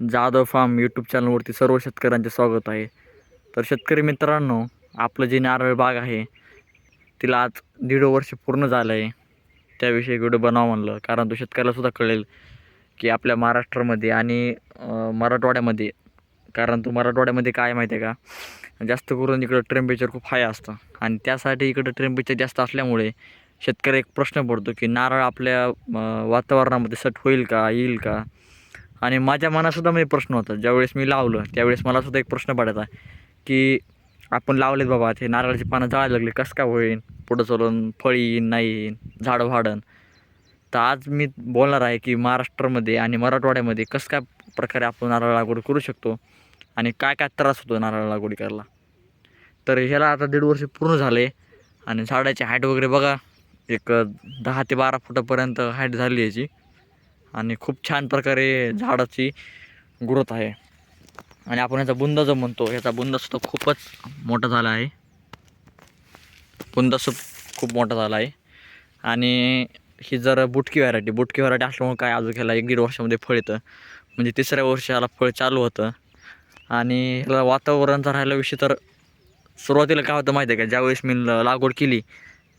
Jadhav form YouTube चॅनलवरती सर्व शेतकऱ्यांचे स्वागत आहे. तर शेतकरी मित्रांनो आपलं जे नारळ बाग आहे तिला आज दीड वर्ष पूर्ण झालं आहे त्याविषयी व्हिडिओ बनावं म्हणलं कारण तो शेतकऱ्यालासुद्धा कळेल की आपल्या महाराष्ट्रामध्ये आणि मराठवाड्यामध्ये कारण तो मराठवाड्यामध्ये काय माहिती आहे का? जास्त करून इकडं टेम्परेचर खूप हाय असतं. आणि त्यासाठी इकडं टेम्परेचर जास्त असल्यामुळे शेतकरी एक प्रश्न पडतो की नारळ आपल्या वातावरणामध्ये सट होईल का येईल का? आणि माझ्या मनातसुद्धा मी प्रश्न होता. ज्यावेळेस मी लावलं त्यावेळेस मला सुद्धा एक प्रश्न पडायचा की आपण लावलेत बाबा ते नारळाची पानं जाळायला लागली कसं काय होईन? पुढं चालून फळ येईन नाही येईन झाडं वाढन. तर आज मी बोलणार आहे की महाराष्ट्रामध्ये आणि मराठवाड्यामध्ये कसं काय प्रकारे आपण नारळ लागवड करू शकतो आणि काय काय त्रास होतो नारळ लागवडी करायला. तर ह्याला आता दीड वर्ष पूर्ण झाले आणि झाडाची हाईट वगैरे बघा एक दहा ते बारा फुटापर्यंत हाईट झाली याची. आणि खूप छान प्रकारे झाडाची ग्रोथ आहे. आणि आपण याचा बुंदा जो म्हणतो याचा बुंदासुद्धा खूपच मोठा झाला आहे. बुंदासुद्धा खूप मोठा झाला आहे. आणि ही जर बुटकी व्हरायटी बुटकी व्हरायटी असल्यामुळे काय अजून ह्याला एक दीड वर्षामध्ये फळ येतं. म्हणजे तिसऱ्या वर्षाला फळ चालू होतं. आणि ह्याला वातावरणाचा राहिला विषय तर सुरुवातीला काय होतं माहिती आहे का? ज्यावेळेस मी लागवड केली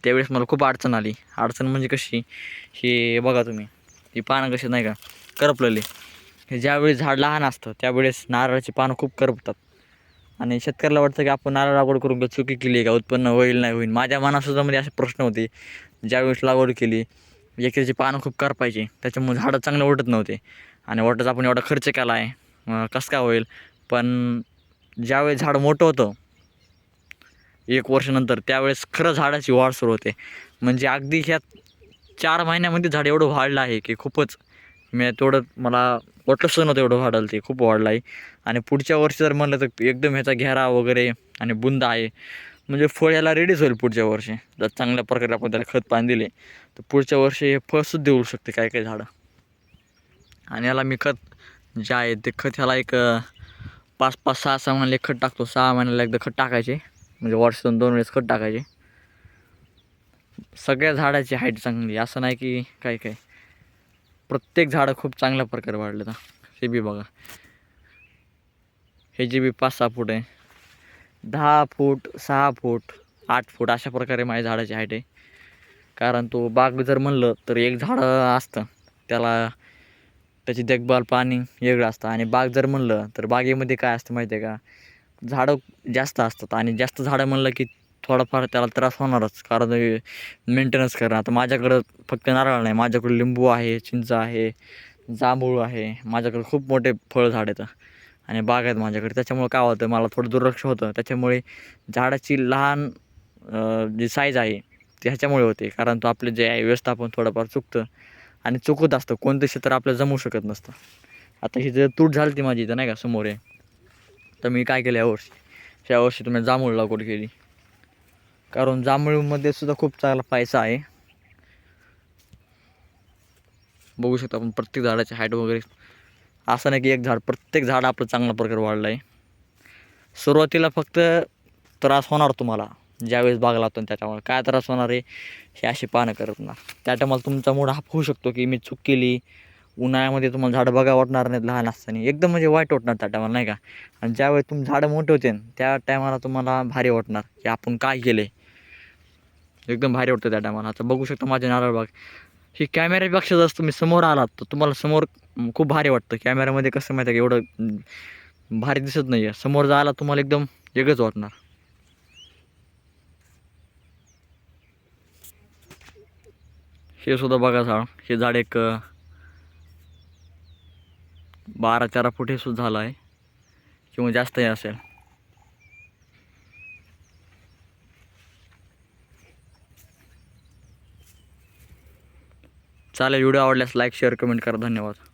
त्यावेळेस मला खूप अडचण आली. अडचण म्हणजे कशी? हे बघा तुम्ही. ही पानं कशी नाही का करपलेली. हे ज्यावेळी झाड लहान असतं त्यावेळेस नारळाची पानं खूप करपतात. आणि शेतकऱ्याला वाटतं की आपण नारळ लागवड करून चुकी केली आहे का उत्पन्न होईल नाही होईल. माझ्या मनासुद्धामध्ये असे प्रश्न होते. ज्यावेळेस लागवड केली एकेची पानं खूप करपायची त्याच्यामुळे झाडं चांगलं वाटत नव्हते. आणि वाटत आपण एवढा खर्च केला आहे कसं का होईल? पण ज्यावेळेस झाड मोठं होतं एक वर्षानंतर त्यावेळेस खरं झाडाची वाढ सुरू होते. म्हणजे अगदी ह्यात चार महिन्यामध्ये झाड एवढं वाढलं आहे की खूपच. मी तेवढं मला वाटलंच नव्हतं एवढं वाढलं ते खूप वाढलं आहे आणि पुढच्या वर्षी जर म्हणलं तर एकदम ह्याचा घेरा वगैरे आणि बुंदा आहे. म्हणजे फळ याला रेडीच होईल पुढच्या वर्षी. जर चांगल्या प्रकारे आपण त्याला खत पाणी दिले तर पुढच्या वर्षी हे फळसुद्धा देऊ शकते काही काही झाडं. आणि याला मी खत जे आहे ते खत ह्याला एक पाच पाच सहा सहा महिन्याला एक खत टाकतो. सहा महिन्याला एकदा खत टाकायचे. म्हणजे वर्षातून दोन वेळेस खत टाकायचे. सगळ्या झाडाची हाईट चांगली असं नाही की काय काय. प्रत्येक झाडं खूप चांगल्या प्रकारे वाढले तर हे बी बघा. हे जे बी पाच सहा फूट आहे. दहा फूट सहा फूट आठ फूट अशा प्रकारे माझ्या झाडाची हाईट आहे. कारण तो बाग जर म्हणलं तर एक झाडं असतं त्याला त्याची देखभाल पाणी वेगळं असतं. आणि बाग जर म्हणलं तर बागेमध्ये काय असतं माहिती आहे का? झाडं जास्त असतात. आणि जास्त झाडं म्हणलं की थोडाफार त्याला त्रास होणारच. कारण मेंटेनन्स करणं. आता माझ्याकडं फक्त नारळ नाही. माझ्याकडे लिंबू आहे चिंच आहे जांभूळ आहे. माझ्याकडे खूप मोठे फळ झाड आहेत. आणि बाग आहेत माझ्याकडे. त्याच्यामुळे काय होतं मला थोडं दुर्लक्ष होतं. त्याच्यामुळे झाडाची लहान जी साईज आहे ती ह्याच्यामुळे होते. कारण तो आपले जे आहे व्यवस्थापन थोडंफार चुकतं. आणि चुकत असतं. कोणतं क्षेत्र आपलं जमू शकत नसतं. आता ही जर तूट झाली ती माझी इथं नाही का समोर आहे तर मी काय केलं यावर्षी ह्या वर्षी तुम्ही जांभूळ लागवड केली. कारण जांभळूमध्ये सुद्धा खूप चांगला पैसा आहे. बघू शकतो आपण प्रत्येक झाडाची हाईट वगैरे. असं नाही की एक झाड प्रत्येक झाड आपलं चांगल्या प्रकारे वाढलं आहे सुरुवातीला फक्त त्रास होणार तुम्हाला ज्यावेळेस बाग लागतो त्याच्यामुळे. काय त्रास होणार आहे हे अशी पानं करत ना त्या टायमाला तुमचा मूड हाफ होऊ शकतो की मी चूक केली उन्हाळ्यामध्ये तुम्हाला झाडं बघा वाटणार नाहीत लहान असताना. एकदम म्हणजे वाईट वाटणार त्या टायमाला नाही का? आणि ज्यावेळेस तुम्ही झाडं मोठे होते त्या टायमाला तुम्हाला भारी वाटणार की आपण काय केले एकदम भारी वाटतं त्या टायमाला आता बघू शकता माझ्या नारळ बाग. ही कॅमेऱ्यापेक्षा जर तुम्ही समोर आलात तर तुम्हाला समोर खूप भारी वाटतं. कॅमेऱ्यामध्ये कसं माहिती आहे का एवढं भारी दिसत नाही आहे समोर जायला तुम्हाला एकदम वेगळंच वाटणार. हे सुद्धा बघा झाड हे झाड एक बारा तेरा फूट हे सुद्धा झालं आहे. किंवा जास्तही असेल. चालेल व्हिडिओ आवडल्यास लाईक शेअर कमेंट करा. धन्यवाद.